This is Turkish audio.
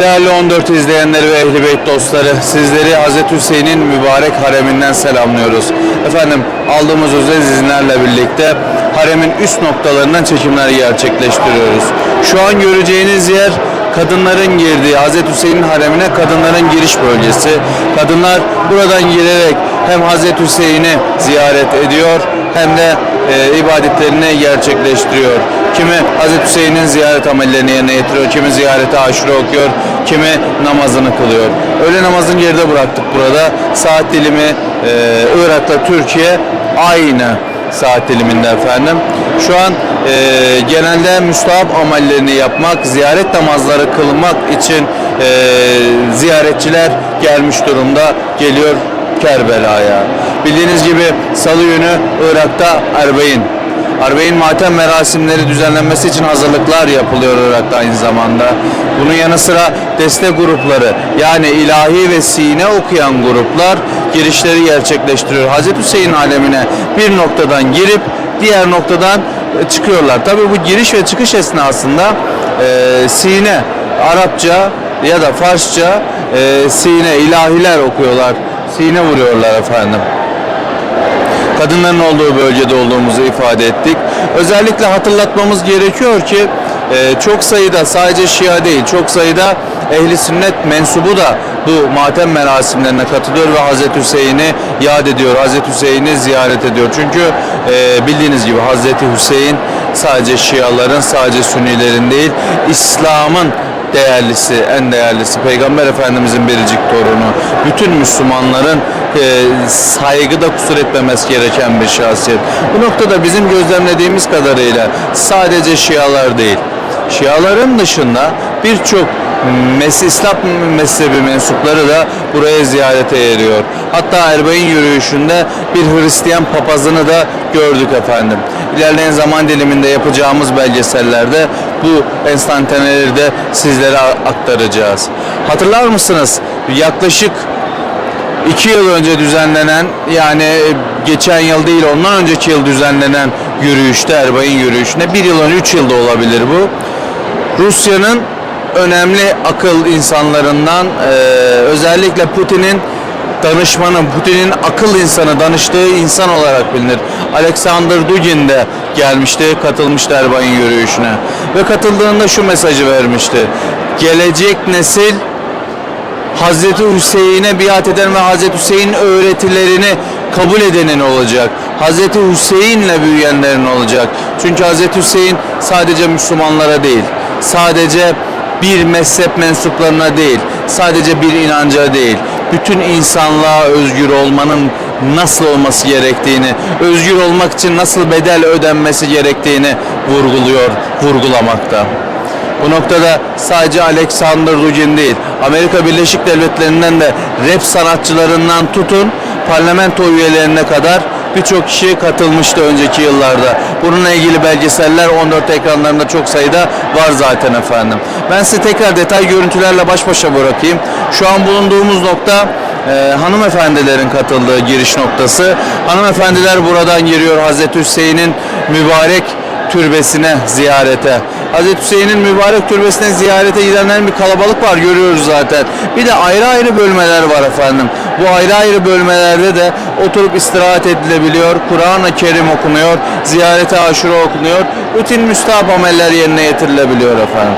Değerli 14 izleyenleri ve Ehli Beyt dostları, sizleri Hz. Hüseyin'in mübarek hareminden selamlıyoruz. Efendim aldığımız özel izinlerle birlikte haremin üst noktalarından çekimler gerçekleştiriyoruz. Şu an göreceğiniz yer kadınların girdiği Hz. Hüseyin'in haremine kadınların giriş bölgesi. Kadınlar buradan girerek hem Hz. Hüseyin'i ziyaret ediyor hem de e, ibadetlerini gerçekleştiriyor. Kimi Hz. Hüseyin'in ziyaret amellerini yerine getiriyor, kimi ziyarete aşure okuyor, kimi namazını kılıyor. Öğle namazını geride bıraktık burada. Saat dilimi e, Irak'la Türkiye aynı saat diliminde efendim. Şu an e, genelde müstahap amellerini yapmak, ziyaret namazları kılmak için e, ziyaretçiler gelmiş durumda geliyor Kerbela'ya. Bildiğiniz gibi salı günü Irak'ta Erbeyin Arbeyn matem merasimleri düzenlenmesi için hazırlıklar yapılıyor Irak'ta aynı zamanda. Bunun yanı sıra destek grupları yani ilahi ve sine okuyan gruplar girişleri gerçekleştiriyor. Hazreti Hüseyin alemine bir noktadan girip diğer noktadan e, çıkıyorlar. Tabii bu giriş ve çıkış esnasında e, sine Arapça ya da Farsça e, sine ilahiler okuyorlar. Sine vuruyorlar efendim kadınların olduğu bölgede olduğumuzu ifade ettik. Özellikle hatırlatmamız gerekiyor ki e, çok sayıda sadece Şia değil çok sayıda ehli sünnet mensubu da bu matem merasimlerine katılıyor ve Hazreti Hüseyin'i yad ediyor. Hazreti Hüseyin'i ziyaret ediyor. Çünkü e, bildiğiniz gibi Hazreti Hüseyin sadece Şiaların sadece Sünnilerin değil İslam'ın değerlisi, en değerlisi Peygamber Efendimizin biricik torunu. Bütün Müslümanların e, saygıda kusur etmemesi gereken bir şahsiyet. Bu noktada bizim gözlemlediğimiz kadarıyla sadece Şialar değil, Şiaların dışında birçok Mes İslam mezhebi mensupları da buraya ziyarete eriyor. Hatta Erbay'ın yürüyüşünde bir Hristiyan papazını da gördük efendim. İlerleyen zaman diliminde yapacağımız belgesellerde bu enstantaneleri de sizlere aktaracağız. Hatırlar mısınız? Yaklaşık iki yıl önce düzenlenen yani geçen yıl değil ondan önceki yıl düzenlenen yürüyüşte Erbay'ın yürüyüşünde bir yıl önce üç yılda olabilir bu. Rusya'nın önemli akıl insanlarından e, özellikle Putin'in danışmanı, Putin'in akıl insanı, danıştığı insan olarak bilinir. Alexander Dugin de gelmişti, katılmıştı Erbay'ın yürüyüşüne. Ve katıldığında şu mesajı vermişti. Gelecek nesil Hazreti Hüseyin'e biat eden ve Hazreti Hüseyin öğretilerini kabul edenin olacak. Hazreti Hüseyin'le büyüyenlerin olacak. Çünkü Hazreti Hüseyin sadece Müslümanlara değil, sadece bir mezhep mensuplarına değil, sadece bir inanca değil, bütün insanlığa özgür olmanın nasıl olması gerektiğini, özgür olmak için nasıl bedel ödenmesi gerektiğini vurguluyor, vurgulamakta. Bu noktada sadece Alexander Dugin değil, Amerika Birleşik Devletleri'nden de rap sanatçılarından tutun, parlamento üyelerine kadar birçok kişi katılmıştı önceki yıllarda. Bununla ilgili belgeseller 14 ekranlarında çok sayıda var zaten efendim. Ben sizi tekrar detay görüntülerle baş başa bırakayım. Şu an bulunduğumuz nokta e, hanımefendilerin katıldığı giriş noktası. Hanımefendiler buradan giriyor Hazreti Hüseyin'in mübarek türbesine ziyarete. Hazreti Hüseyin'in mübarek türbesine ziyarete gidenlerin bir kalabalık var görüyoruz zaten. Bir de ayrı ayrı bölmeler var efendim. Bu ayrı ayrı bölmelerde de oturup istirahat edilebiliyor. Kur'an-ı Kerim okunuyor. Ziyarete aşure okunuyor. Rutin müstahap ameller yerine getirilebiliyor efendim.